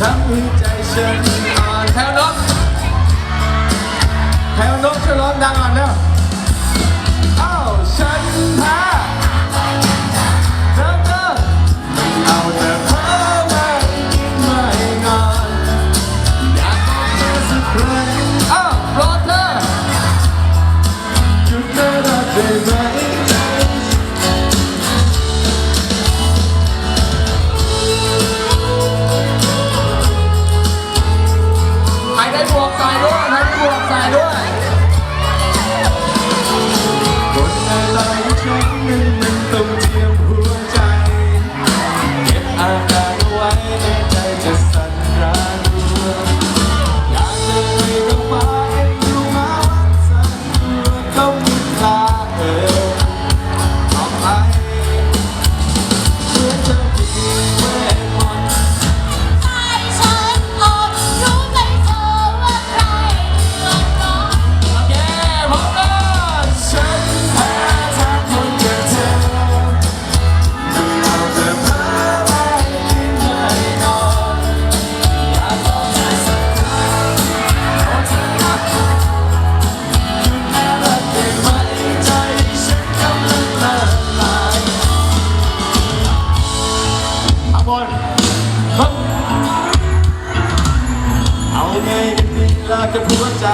ทำให้ใจฉันอ่อนแถวนกแถวนกช่วยร้องดังอ่อนแล้วายด้วยน้องบวกสายด้วย กับหัวใจ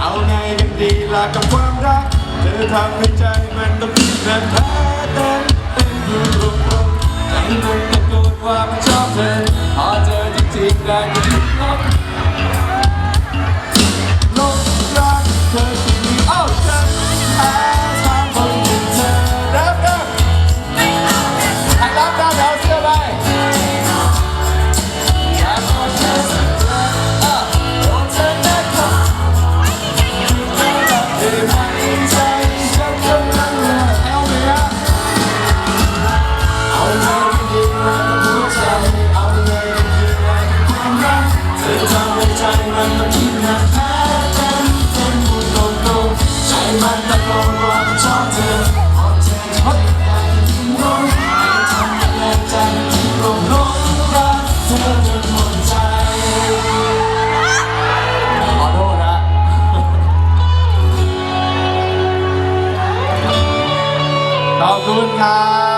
เอาไงกันดีล่ะกับความรัก เธอทำให้ใจมันต้องพินาแพ้เต้นเต้นอยู่รวมรวมใจมันตะโกนว่ามันชอบเธอพอเจอจริงๆได้ยินลบ good.